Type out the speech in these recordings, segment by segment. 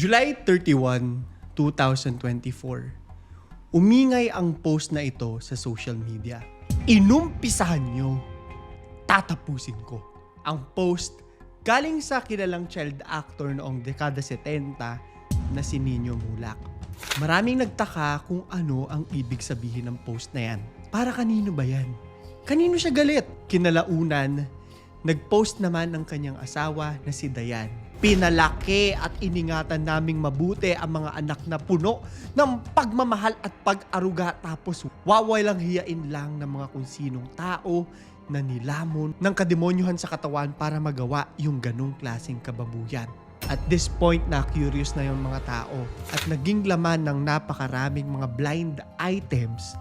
July 31, 2024. Umingay ang post na ito sa social media. Inumpisahan nyo, tatapusin ko. Ang post galing sa kilalang child actor noong dekada 70 na si Nino Mulak. Maraming nagtaka kung ano ang ibig sabihin ng post na yan. Para kanino ba yan? Kanino siya galit? Kinalaunan, nagpost naman ng kanyang asawa na si Dayan. Pinalaki at iningatan naming mabuti ang mga anak na puno ng pagmamahal at pag-aruga tapos wawalang hiyain lang ng mga kung sinong tao na nilamon ng kademonyuhan sa katawan para magawa yung ganong klaseng kababuyan. At this point na curious na yung mga tao at naging laman ng napakaraming mga blind items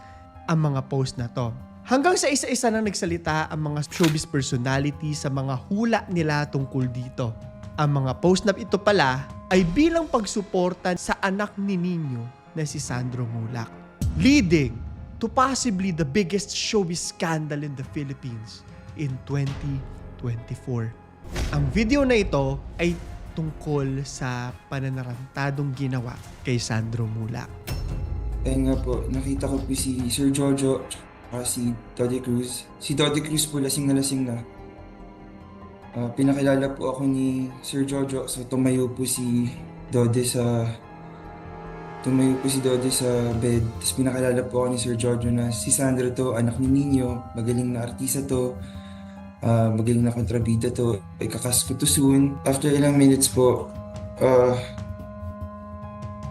ang mga post na to. Hanggang sa isa-isa na nagsalita ang mga showbiz personality sa mga hula nila tungkol dito. Ang mga post na ito pala ay bilang pagsuporta sa anak ni Nino na si Sandro Mulak. Leading to possibly the biggest showbiz scandal in the Philippines in 2024. Ang video na ito ay tungkol sa pananarantadong ginawa kay Sandro Mulak. Ayun nga po, nakita ko po si Sir Jojo at si Dodi Cruz. Si Dodi Cruz po lasing na lasing na. Ah, pinakilala po ako ni Sir Jojo so tumayo po si Dodi sa tumayo po si Dodi sa bed. Tapos pinakilala po ako ni Sir Jojo na si Sandro to, anak ni Nino, magaling na artista to, ah, magaling na kontrabida to, ikakas ko to soon. After ilang minutes po, ah,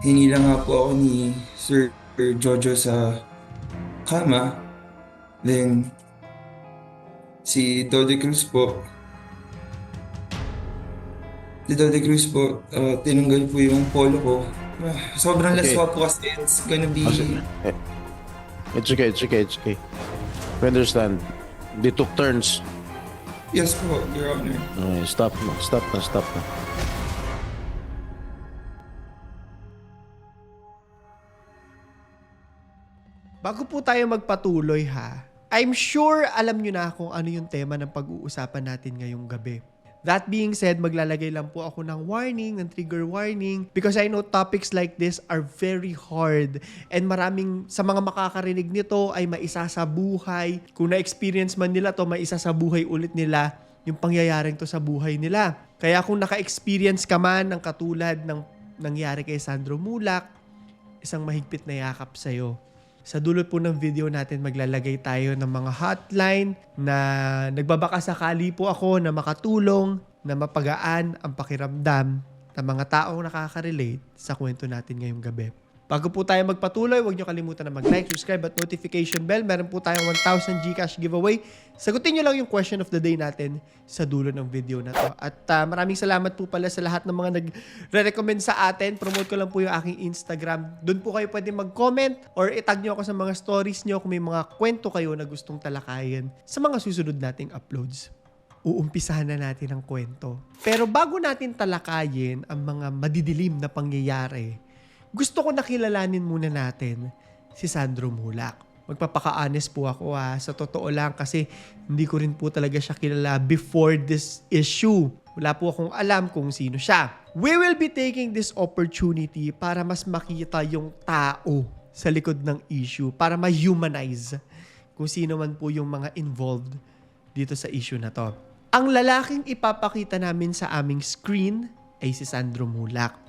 hinila nga po ako ni Sir Jojo sa kama. Then, si Dodi Cruz po, si Dodi Cruz po, uh, tinanggal po yung polo ko. Ah, sobrang Okay. laswa po kasi it's gonna be... Kasi, eh, it's okay, it's okay, it's okay. We understand. They took turns. Yes po, Your Honor. Okay, stop na, stop na, stop na. Bago po tayo magpatuloy ha, I'm sure alam nyo na kung ano yung tema ng pag-uusapan natin ngayong gabi. That being said, maglalagay lang po ako ng warning, ng trigger warning because I know topics like this are very hard and maraming sa mga makakarinig nito ay maisa sa buhay. Kung na-experience man nila to, maisa sa buhay ulit nila yung pangyayaring to sa buhay nila. Kaya kung naka-experience ka man ng katulad ng nangyari kay Sandro Mulak, isang mahigpit na yakap sa'yo. Sa dulo po ng video natin, maglalagay tayo ng mga hotline na nagbabaka sakali po ako na makatulong, na mapagaan ang pakiramdam ng mga taong nakaka-relate sa kwento natin ngayong gabi. Bago po tayo magpatuloy, huwag niyo kalimutan na mag-like, subscribe at notification bell. Meron po tayong 1,000 Gcash giveaway. Sagutin niyo lang yung question of the day natin sa dulo ng video na to. At ah, maraming salamat po pala sa lahat ng mga nagre-recommend sa atin. Promote ko lang po yung aking Instagram. Doon po kayo pwede mag-comment or itag niyo ako sa mga stories niyo kung may mga kwento kayo na gustong talakayin sa mga susunod nating uploads uumpisahan na natin ang kwento. Pero bago natin talakayin ang mga madidilim na pangyayari, gusto ko nakilalanin muna natin si Sandro Mulak. Magpapaka-honest po ako ha, sa totoo lang kasi hindi ko rin po talaga siya kilala before this issue. Wala po akong alam kung sino siya. We will be taking this opportunity para mas makita yung tao sa likod ng issue, para ma-humanize kung sino man po yung mga involved dito sa issue na to. Ang lalaking ipapakita namin sa aming screen ay si Sandro Mulak.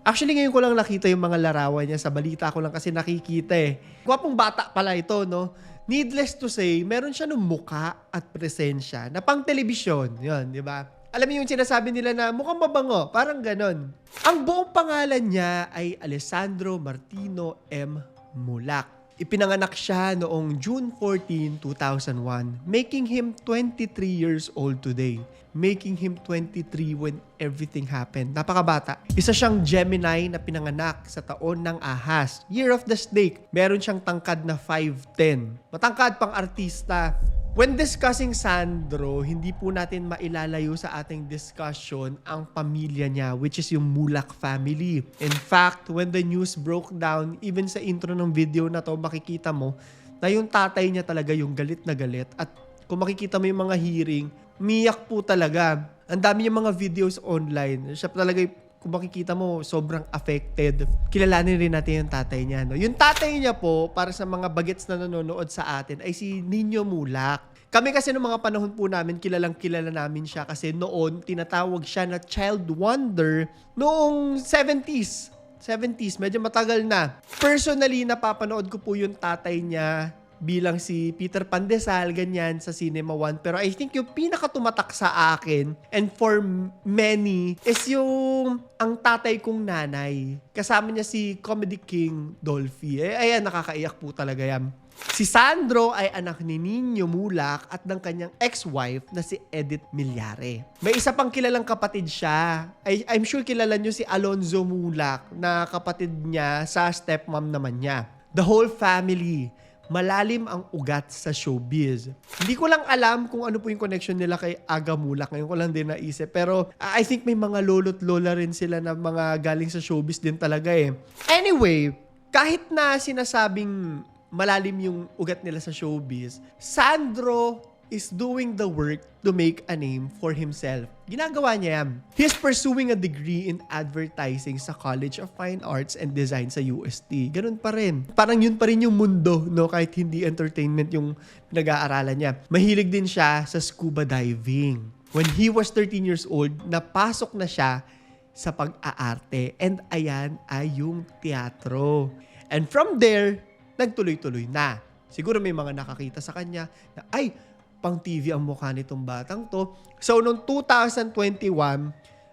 Actually, ngayon ko lang nakita yung mga larawan niya. Sa balita ko lang kasi nakikita eh. Gwapong bata pala ito, no? Needless to say, meron siya ng muka at presensya na pang telebisyon. Yun, di ba? Alam mo yung sinasabi nila na mukhang mabango, parang ganon. Ang buong pangalan niya ay Alessandro Martino M. Mulak. Ipinanganak siya noong June 14, 2001, making him 23 years old today. Making him 23 when everything happened. Napakabata. Isa siyang Gemini na pinanganak sa taon ng ahas. Year of the snake. Meron siyang tangkad na 5'10". Matangkad pang artista. When discussing Sandro, hindi po natin mailalayo sa ating discussion ang pamilya niya, which is yung Mulak family. In fact, when the news broke down, even sa intro ng video na to, makikita mo na yung tatay niya talaga yung galit na galit. At kung makikita mo yung mga hearing, miyak po talaga. Ang dami yung mga videos online. Siya talaga kung makikita mo, sobrang affected. Kilalanin rin natin yung tatay niya. No? Yung tatay niya po, para sa mga bagets na nanonood sa atin, ay si Nino Mulak. Kami kasi noong mga panahon po namin, kilalang kilala namin siya kasi noon, tinatawag siya na child wonder noong 70s. 70s, medyo matagal na. Personally, napapanood ko po yung tatay niya bilang si Peter Pandesal, ganyan, sa Cinema One. Pero I think yung pinakatumatak sa akin, and for many, is yung ang tatay kong nanay. Kasama niya si Comedy King Dolphy. Eh, ayan, nakakaiyak po talaga yan. Si Sandro ay anak ni Nino Mulak at ng kanyang ex-wife na si Edith Milyare. May isa pang kilalang kapatid siya. I, I'm sure kilala nyo si Alonzo Mulak na kapatid niya sa stepmom naman niya. The whole family malalim ang ugat sa showbiz. Hindi ko lang alam kung ano po yung connection nila kay Aga Mulak. Ngayon ko lang din naisip. Pero I think may mga lolo't lola rin sila na mga galing sa showbiz din talaga eh. Anyway, kahit na sinasabing malalim yung ugat nila sa showbiz, Sandro is doing the work to make a name for himself. Ginagawa niya yan. He's pursuing a degree in advertising sa College of Fine Arts and Design sa UST. Ganun pa rin. Parang yun pa rin yung mundo, no? Kahit hindi entertainment yung pinag-aaralan niya. Mahilig din siya sa scuba diving. When he was 13 years old, napasok na siya sa pag-aarte. And ayan ay yung teatro. And from there, nagtuloy-tuloy na. Siguro may mga nakakita sa kanya na, ay, pang TV ang mukha nitong batang to. So, noong 2021,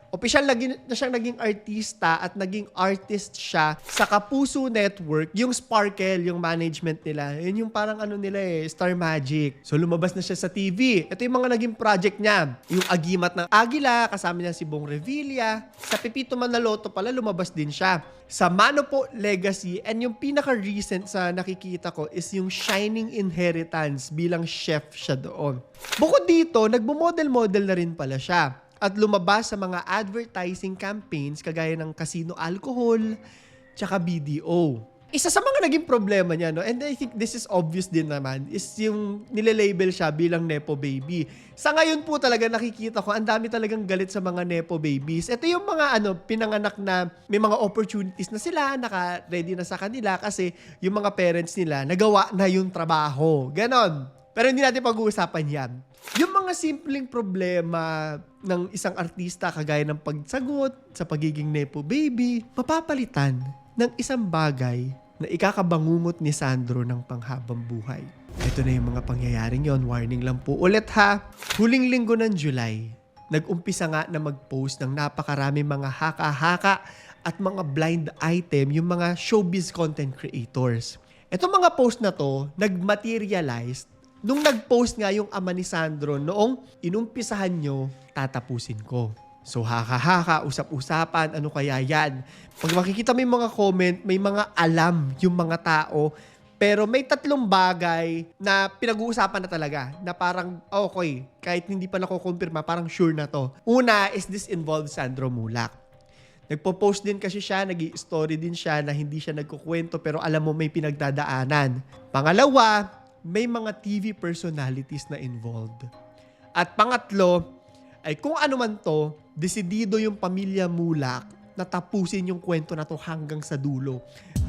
Opisyal naging, na siyang naging artista at naging artist siya sa Kapuso Network, yung Sparkle, yung management nila. Yun yung parang ano nila eh, Star Magic. So lumabas na siya sa TV. Ito yung mga naging project niya. Yung Agimat ng Agila, kasama niya si Bong Revilla. Sa Pipito Manaloto pala, lumabas din siya. Sa Mano po Legacy, and yung pinaka-recent sa nakikita ko is yung Shining Inheritance bilang chef siya doon. Bukod dito, nagmo-model-model na rin pala siya at lumabas sa mga advertising campaigns kagaya ng casino alcohol, tsaka BDO. Isa sa mga naging problema niya, no, and I think this is obvious din naman, is yung nilelabel siya bilang Nepo Baby. Sa ngayon po talaga nakikita ko, ang dami talagang galit sa mga Nepo Babies. Ito yung mga ano, pinanganak na may mga opportunities na sila, naka-ready na sa kanila kasi yung mga parents nila nagawa na yung trabaho. Ganon. Pero hindi natin pag-uusapan yan. Yung mga simpleng problema ng isang artista kagaya ng pagsagot sa pagiging nepo baby, mapapalitan ng isang bagay na ikakabangungot ni Sandro ng panghabang buhay. Ito na yung mga pangyayaring yon. Warning lang po ulit ha. Huling linggo ng July, nag-umpisa nga na mag-post ng napakarami mga haka-haka at mga blind item yung mga showbiz content creators. Itong mga post na to, nag-materialize nung nag-post nga yung ama ni Sandro noong inumpisahan nyo, tatapusin ko. So haka-haka, usap-usapan, ano kaya yan? Pag makikita mo yung mga comment, may mga alam yung mga tao, pero may tatlong bagay na pinag-uusapan na talaga na parang, okay, kahit hindi pa nakukumpirma, parang sure na to. Una is this involves Sandro Mulak. Nagpo-post din kasi siya, nag story din siya na hindi siya nagkukwento pero alam mo may pinagdadaanan. Pangalawa, may mga TV personalities na involved. At pangatlo, ay kung ano man to, desidido yung pamilya Mulak na tapusin yung kwento na to hanggang sa dulo.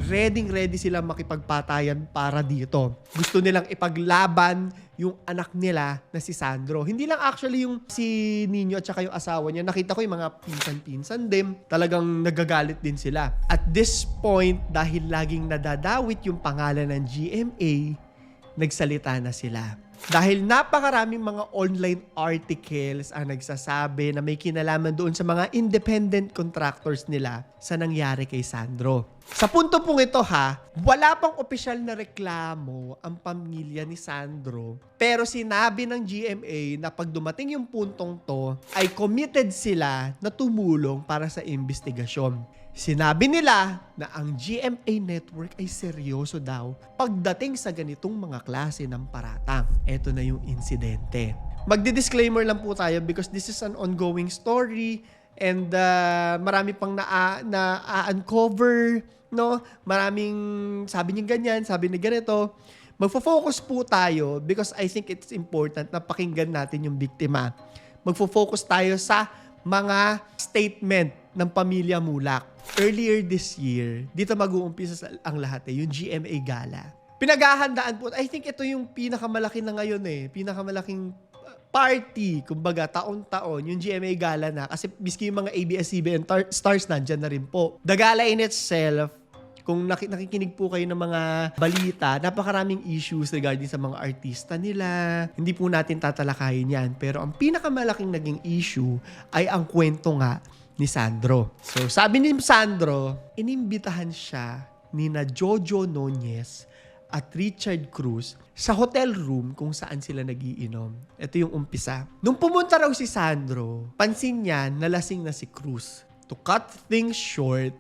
Ready ready sila makipagpatayan para dito. Gusto nilang ipaglaban yung anak nila na si Sandro. Hindi lang actually yung si Nino at saka yung asawa niya. Nakita ko yung mga pinsan-pinsan din. Talagang nagagalit din sila. At this point, dahil laging nadadawit yung pangalan ng GMA, nagsalita na sila. Dahil napakaraming mga online articles ang nagsasabi na may kinalaman doon sa mga independent contractors nila sa nangyari kay Sandro. Sa punto pong ito ha, wala pang opisyal na reklamo ang pamilya ni Sandro. Pero sinabi ng GMA na pag dumating yung puntong to, ay committed sila na tumulong para sa investigasyon. Sinabi nila na ang GMA network ay seryoso daw pagdating sa ganitong mga klase ng paratang. Ito na yung insidente. Magdi-disclaimer lang po tayo because this is an ongoing story and uh, marami pang na, na uncover no? Maraming sabi niya ganyan, sabi ni ganito. Magfo-focus po tayo because I think it's important na pakinggan natin yung biktima. Magfo-focus tayo sa mga statement ng pamilya Mulak. Earlier this year, dito mag-uumpisa sa- ang lahat eh, yung GMA Gala. Pinaghahandaan po, I think ito yung pinakamalaki na ngayon eh, pinakamalaking uh, party, kumbaga taon-taon, yung GMA Gala na. Kasi miski yung mga ABS-CBN tar- stars nandyan na rin po. The gala in itself, kung naki- nakikinig po kayo ng mga balita, napakaraming issues regarding sa mga artista nila. Hindi po natin tatalakayin yan. Pero ang pinakamalaking naging issue ay ang kwento nga ni Sandro. So sabi ni Sandro, inimbitahan siya ni na Jojo Nunez at Richard Cruz sa hotel room kung saan sila nagiinom. Ito yung umpisa. Nung pumunta raw si Sandro, pansin niya nalasing na si Cruz. To cut things short,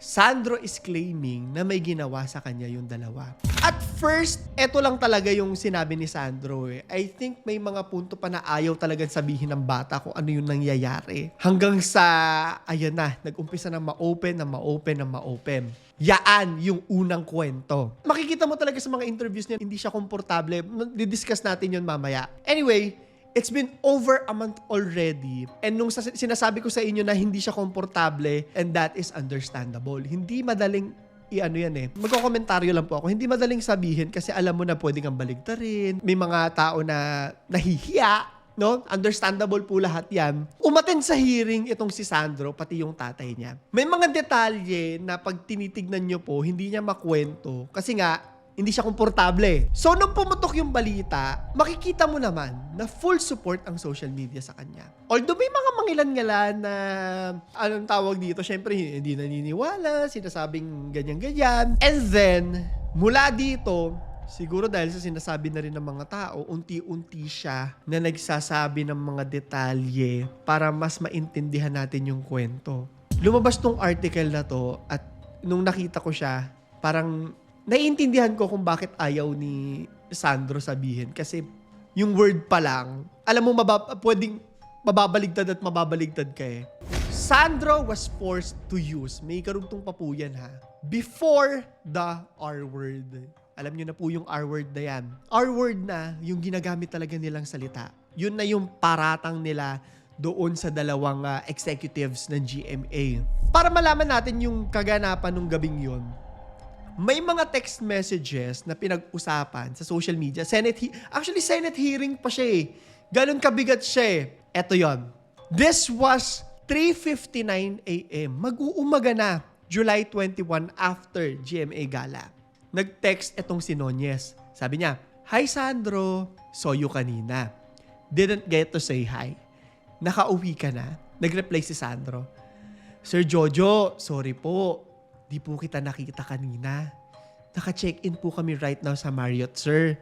Sandro is claiming na may ginawa sa kanya yung dalawa. At first, eto lang talaga yung sinabi ni Sandro eh. I think may mga punto pa na ayaw talagang sabihin ng bata kung ano yung nangyayari. Hanggang sa, ayan na, nag-umpisa na ma-open, na ma-open, na ma-open. Yaan yung unang kwento. Makikita mo talaga sa mga interviews niya, hindi siya komportable. Didiscuss natin yun mamaya. Anyway, It's been over a month already. And nung sinasabi ko sa inyo na hindi siya komportable, and that is understandable. Hindi madaling i-ano yan eh. Magkokomentaryo lang po ako. Hindi madaling sabihin kasi alam mo na pwede kang baligtarin. May mga tao na nahihiya. No? Understandable po lahat yan. Umaten sa hearing itong si Sandro, pati yung tatay niya. May mga detalye na pag tinitignan nyo po, hindi niya makwento. Kasi nga, hindi siya komportable. So, nung pumutok yung balita, makikita mo naman na full support ang social media sa kanya. Although may mga mangilan-ngalan na, anong tawag dito, syempre hindi naniniwala, sinasabing ganyan-ganyan. And then, mula dito, siguro dahil sa sinasabi na rin ng mga tao, unti-unti siya na nagsasabi ng mga detalye para mas maintindihan natin yung kwento. Lumabas tong article na to at nung nakita ko siya, parang naiintindihan ko kung bakit ayaw ni Sandro sabihin. Kasi yung word pa lang, alam mo, mabab- pwedeng mababaligtad at mababaligtad ka eh. Sandro was forced to use, may karugtong pa po yan ha, before the R word. Alam nyo na po yung R word na yan. R word na yung ginagamit talaga nilang salita. Yun na yung paratang nila doon sa dalawang ah, executives ng GMA. Para malaman natin yung kaganapan ng gabing yun, may mga text messages na pinag-usapan sa social media. Senate he- Actually, Senate hearing pa siya eh. Ganon kabigat siya eh. Eto yon. This was 3.59 a.m. Mag-uumaga na. July 21 after GMA Gala. Nag-text etong si Nonyes. Sabi niya, Hi Sandro, saw you kanina. Didn't get to say hi. Nakauwi ka na? Nag-reply si Sandro. Sir Jojo, sorry po. Di po kita nakita kanina. Naka-check-in po kami right now sa Marriott, sir.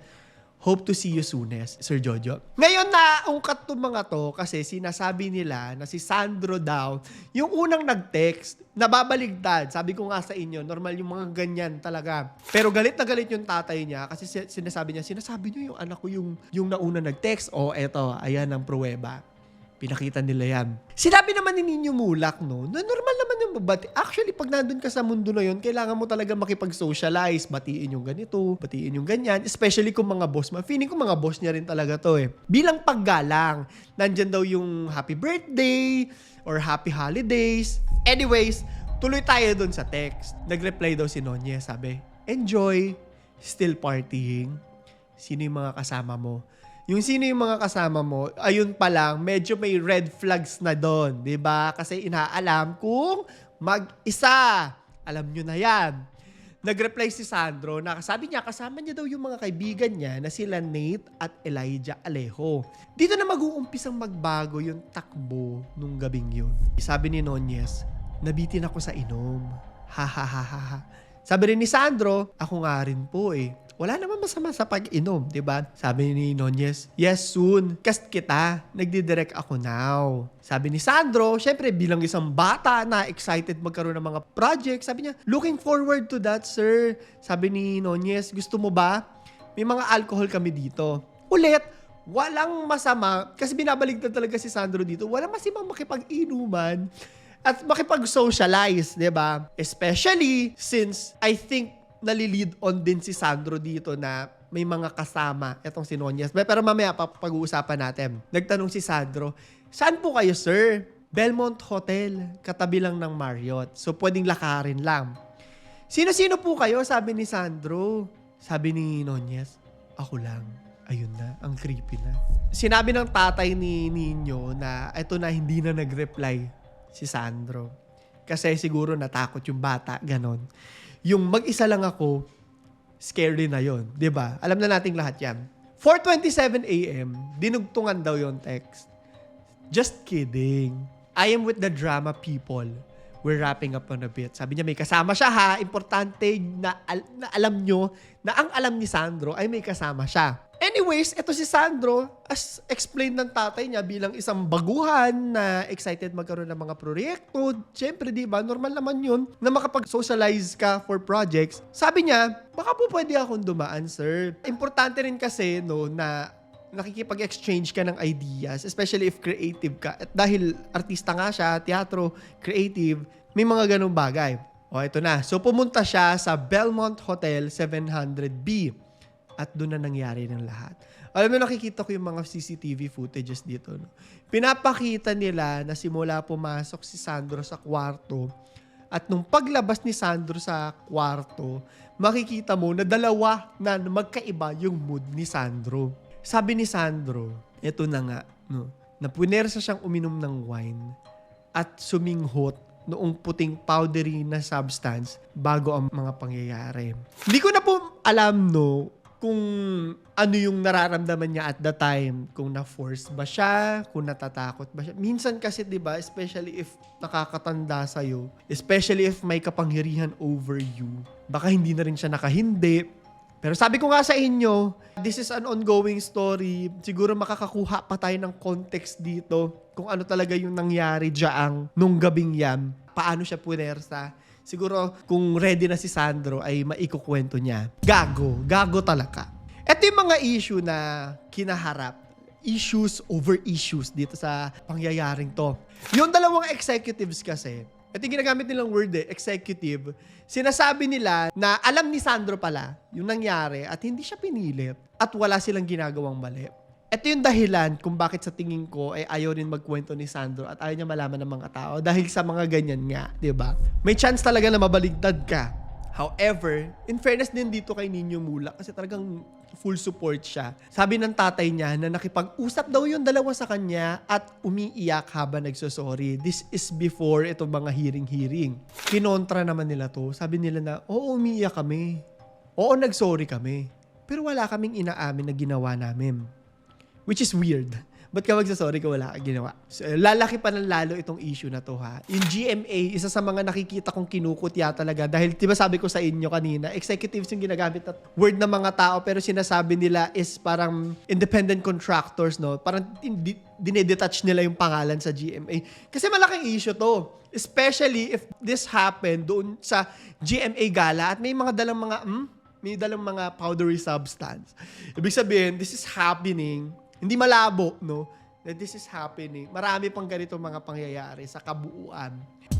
Hope to see you soonest, Sir Jojo. Ngayon na ungkat to mga to kasi sinasabi nila na si Sandro daw, yung unang nag-text, nababaligtad. Sabi ko nga sa inyo, normal yung mga ganyan talaga. Pero galit na galit yung tatay niya kasi si- sinasabi niya, sinasabi niyo yung anak ko yung, yung nauna nag-text. O eto, ayan ang pruweba. Pinakita nila yan. Sinabi naman ni Ninyo Mulak, no, na normal naman yung babati. Actually, pag nandun ka sa mundo na yun, kailangan mo talaga makipag-socialize, batiin yung ganito, batiin yung ganyan, especially kung mga boss mo. Feeling ko mga boss niya rin talaga to eh. Bilang paggalang, nandyan daw yung happy birthday or happy holidays. Anyways, tuloy tayo dun sa text. Nag-reply daw si Nonye, sabi, enjoy, still partying. Sino yung mga kasama mo? Yung sino yung mga kasama mo, ayun pa lang, medyo may red flags na doon, 'di ba? Kasi inaalam kung mag-isa. Alam nyo na yan. Nag-reply si Sandro na sabi niya kasama niya daw yung mga kaibigan niya na sila Nate at Elijah Alejo. Dito na mag-uumpisang magbago yung takbo nung gabing yun. Sabi ni Nonyes, nabitin ako sa inom. Ha ha ha ha ha. Sabi rin ni Sandro, ako nga rin po eh. Wala naman masama sa pag-inom, di ba? Sabi ni Nonyes, yes soon, cast kita, nagdidirect ako now. Sabi ni Sandro, syempre bilang isang bata na excited magkaroon ng mga project, sabi niya, looking forward to that, sir. Sabi ni Nonyes, gusto mo ba? May mga alcohol kami dito. Ulit, walang masama, kasi binabaligtad talaga si Sandro dito, walang masamang makipag-inuman at makipag-socialize, di ba? Especially since I think nalilid on din si Sandro dito na may mga kasama etong si Nonyas. Pero mamaya pa pag-uusapan natin. Nagtanong si Sandro, saan po kayo sir? Belmont Hotel, katabi lang ng Marriott. So, pwedeng lakarin lang. Sino-sino po kayo? Sabi ni Sandro. Sabi ni Nonyes, ako lang. Ayun na, ang creepy na. Sinabi ng tatay ni Nino na eto na hindi na nag-reply si Sandro. Kasi siguro natakot yung bata, ganon. Yung mag-isa lang ako, scary na yon, 'di ba? Alam na nating lahat 'yan. 4:27 AM, dinugtungan daw yon text. Just kidding. I am with the drama people. We're wrapping up on a bit. Sabi niya may kasama siya ha. Importante na, al- na alam nyo na ang alam ni Sandro ay may kasama siya. Anyways, ito si Sandro, as explained ng tatay niya bilang isang baguhan na excited magkaroon ng mga proyekto. Siyempre, di ba, normal naman yun na makapag-socialize ka for projects. Sabi niya, baka po pwede akong dumaan, sir. Importante rin kasi, no, na nakikipag-exchange ka ng ideas, especially if creative ka. At dahil artista nga siya, teatro, creative, may mga ganong bagay. O, ito na. So, pumunta siya sa Belmont Hotel 700B. At doon na nangyari ng lahat. Alam mo, nakikita ko yung mga CCTV footages dito. No? Pinapakita nila na simula pumasok si Sandro sa kwarto at nung paglabas ni Sandro sa kwarto, makikita mo na dalawa na magkaiba yung mood ni Sandro. Sabi ni Sandro, eto na nga, no, na punersa siyang uminom ng wine at suminghot noong puting powdery na substance bago ang mga pangyayari. Hindi ko na po alam, no, kung ano yung nararamdaman niya at the time. Kung na-force ba siya, kung natatakot ba siya. Minsan kasi, di ba, especially if nakakatanda sa'yo, especially if may kapangyarihan over you, baka hindi na rin siya nakahindi. Pero sabi ko nga sa inyo, this is an ongoing story. Siguro makakakuha pa tayo ng context dito kung ano talaga yung nangyari diyaang nung gabing yan. Paano siya punersa. Siguro kung ready na si Sandro ay maikukwento niya. Gago. Gago talaga. Ito yung mga issue na kinaharap. Issues over issues dito sa pangyayaring to. Yung dalawang executives kasi, ito yung ginagamit nilang word eh, executive. Sinasabi nila na alam ni Sandro pala yung nangyari at hindi siya pinilit at wala silang ginagawang mali. Ito yung dahilan kung bakit sa tingin ko ay ayaw rin magkwento ni Sandro at ayaw niya malaman ng mga tao dahil sa mga ganyan nga, 'di ba? May chance talaga na mabaligtad ka. However, in fairness din dito kay Nino Mula kasi talagang full support siya. Sabi ng tatay niya na nakipag-usap daw yung dalawa sa kanya at umiiyak habang nagsosorry. This is before itong mga hearing-hearing. Kinontra naman nila to. Sabi nila na, oo, umiiyak kami. Oo, nagsorry kami. Pero wala kaming inaamin na ginawa namin. Which is weird. Ba't ka magsasorry kung wala kang ginawa? So, lalaki pa ng lalo itong issue na to ha. Yung GMA, isa sa mga nakikita kong kinukutya talaga. Dahil, di ba sabi ko sa inyo kanina, executives yung ginagamit na word ng mga tao, pero sinasabi nila is parang independent contractors, no? Parang hindi, dinedetach nila yung pangalan sa GMA. Kasi malaking issue to. Especially if this happened doon sa GMA gala at may mga dalang mga, hmm? May dalang mga powdery substance. Ibig sabihin, this is happening hindi malabo, no? Na this is happening. Marami pang ganito mga pangyayari sa kabuuan.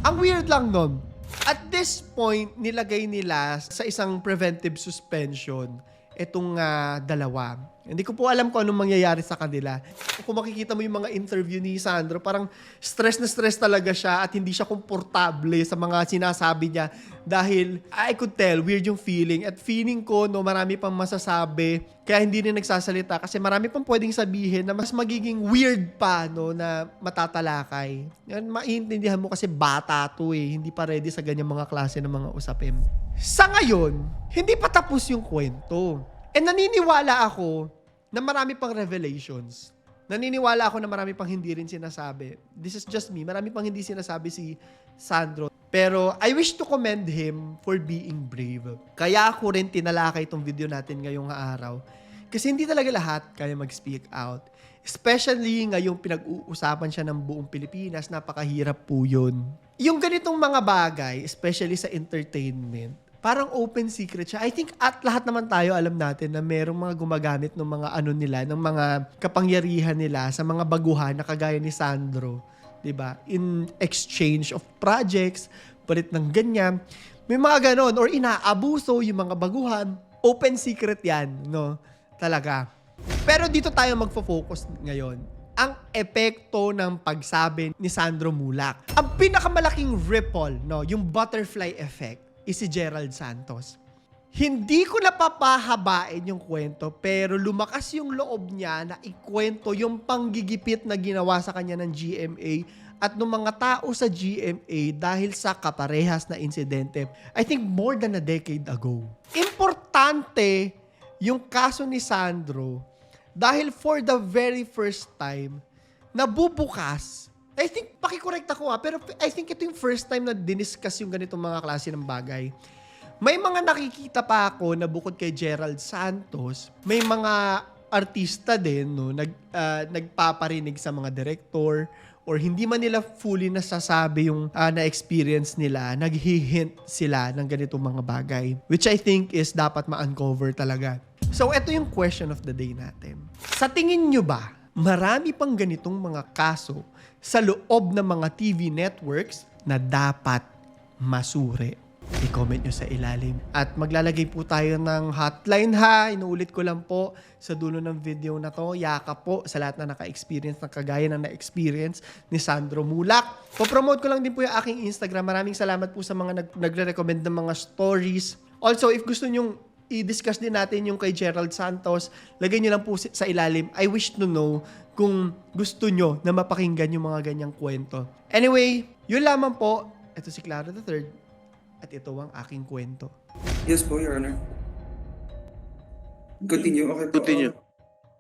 Ang weird lang nun, at this point, nilagay nila sa isang preventive suspension itong ah, dalawa. Hindi ko po alam kung anong mangyayari sa kanila. Kung makikita mo yung mga interview ni Sandro, parang stress na stress talaga siya at hindi siya komportable sa mga sinasabi niya dahil I could tell, weird yung feeling. At feeling ko, no, marami pang masasabi kaya hindi rin nagsasalita kasi marami pang pwedeng sabihin na mas magiging weird pa, no, na matatalakay. Yan, maiintindihan mo kasi bata to eh. Hindi pa ready sa ganyang mga klase ng mga usapin. Sa ngayon, hindi pa tapos yung kwento. And naniniwala ako na marami pang revelations. Naniniwala ako na marami pang hindi rin sinasabi. This is just me. Marami pang hindi sinasabi si Sandro. Pero I wish to commend him for being brave. Kaya ako rin tinalakay itong video natin ngayong araw. Kasi hindi talaga lahat kaya mag-speak out. Especially ngayong pinag-uusapan siya ng buong Pilipinas, napakahirap po yun. Yung ganitong mga bagay, especially sa entertainment, parang open secret siya. I think at lahat naman tayo alam natin na merong mga gumagamit ng mga ano nila, ng mga kapangyarihan nila sa mga baguhan na kagaya ni Sandro. 'di ba? In exchange of projects, palit ng ganyan. May mga ganon or inaabuso yung mga baguhan. Open secret 'yan, no? Talaga. Pero dito tayo magfo-focus ngayon. Ang epekto ng pagsabi ni Sandro Mulak. Ang pinakamalaking ripple, no, yung butterfly effect, is si Gerald Santos. Hindi ko napapahabain yung kwento pero lumakas yung loob niya na ikwento yung panggigipit na ginawa sa kanya ng GMA at ng mga tao sa GMA dahil sa kaparehas na insidente. I think more than a decade ago. Importante yung kaso ni Sandro dahil for the very first time, nabubukas. I think, pakikorek ako ah, pero I think ito yung first time na diniscuss yung ganitong mga klase ng bagay. May mga nakikita pa ako na bukod kay Gerald Santos, may mga artista din no, nag, ah, nagpaparinig sa mga director or hindi man nila fully nasasabi yung ah, na-experience nila, naghihint sila ng ganitong mga bagay. Which I think is dapat ma-uncover talaga. So, ito yung question of the day natin. Sa tingin nyo ba, marami pang ganitong mga kaso sa loob ng mga TV networks na dapat masuri? I-comment nyo sa ilalim. At maglalagay po tayo ng hotline ha. Inuulit ko lang po sa dulo ng video na to. Yaka po sa lahat na naka-experience ng kagaya na na-experience ni Sandro Mulak. Po-promote ko lang din po yung aking Instagram. Maraming salamat po sa mga nag- nagre-recommend ng mga stories. Also, if gusto nyong i-discuss din natin yung kay Gerald Santos, lagay nyo lang po sa ilalim. I wish to know kung gusto nyo na mapakinggan yung mga ganyang kwento. Anyway, yun lamang po. Ito si Clara III. At ito ang aking kwento. Yes po, Your Honor. Continue, okay po. Continue. Uh,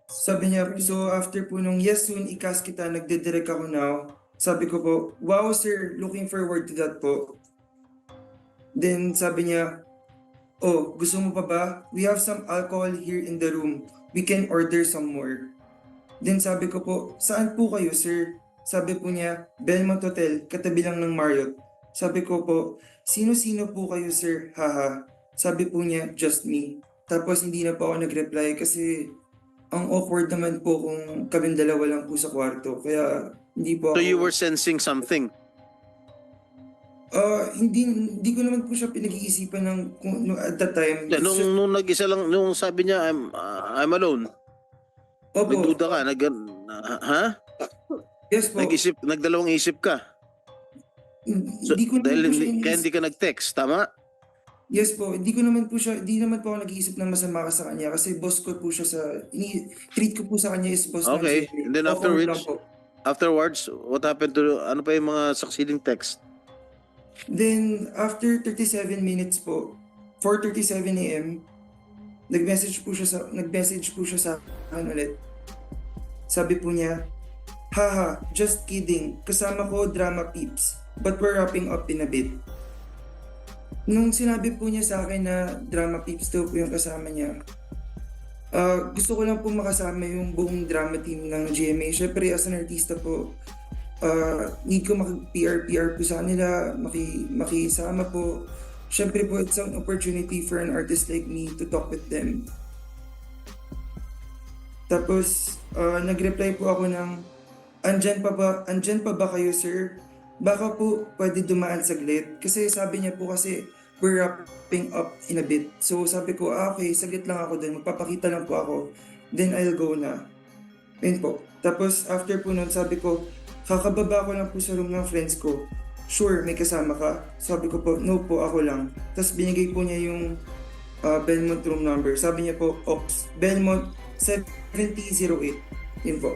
sabi niya, so after po nung yes soon, ikas kita, nagdidirect ako now. Sabi ko po, wow sir, looking forward to that po. Then sabi niya, oh, gusto mo pa ba? We have some alcohol here in the room. We can order some more. Then sabi ko po, saan po kayo sir? Sabi po niya, Belmont Hotel, katabi lang ng Marriott. Sabi ko po, sino-sino po kayo sir? Haha. Sabi po niya, just me. Tapos hindi na po ako nag-reply kasi ang awkward naman po kung kaming dalawa lang po sa kwarto. Kaya hindi po ako... So you were sensing something. Ah, hindi, hindi ko naman po siya pinag-iisipan ng, kung, no, at that time. Yeah, nung, nung nag-isa lang, nung sabi niya, I'm, uh, I'm alone. Opo, Nagduda ka, nag, ha? yes po. Nag-isip, nagdalawang isip ka. So, hindi ko naman dahil po siya hindi, kaya iniisip. hindi ka nag-text, tama? Yes po, hindi ko naman po siya, hindi naman po ako nag-iisip ng masama ka sa kanya kasi boss ko po siya sa, ini, treat ko po sa kanya is boss ng Okay, and then Opo afterwards? lang po. Afterwards, what happened to, ano pa yung mga succeeding text? Then, after 37 minutes po, 4.37 a.m., nag-message po siya sa, nag-message po siya sa akin ulit. Sabi po niya, Haha, just kidding. Kasama ko drama peeps. But we're wrapping up in a bit. Nung sinabi po niya sa akin na drama peeps daw po yung kasama niya, ah, gusto ko lang po makasama yung buong drama team ng GMA. Syempre, as an artista po, uh, need ko makipr-PR po sa kanila, maki, makisama po. Siyempre po, it's an opportunity for an artist like me to talk with them. Tapos, uh, nag-reply po ako ng, andyan pa ba, andyan pa ba kayo sir? Baka po pwede dumaan saglit. Kasi sabi niya po kasi, we're wrapping up in a bit. So sabi ko, ah, okay, saglit lang ako dun. Magpapakita lang po ako. Then I'll go na. Yun po. Tapos after po nun, sabi ko, kakababa ko lang po sa room ng friends ko. Sure, may kasama ka? Sabi ko po, no po, ako lang. Tapos binigay po niya yung uh, Belmont room number. Sabi niya po, Ops, Belmont 7008. Yun po.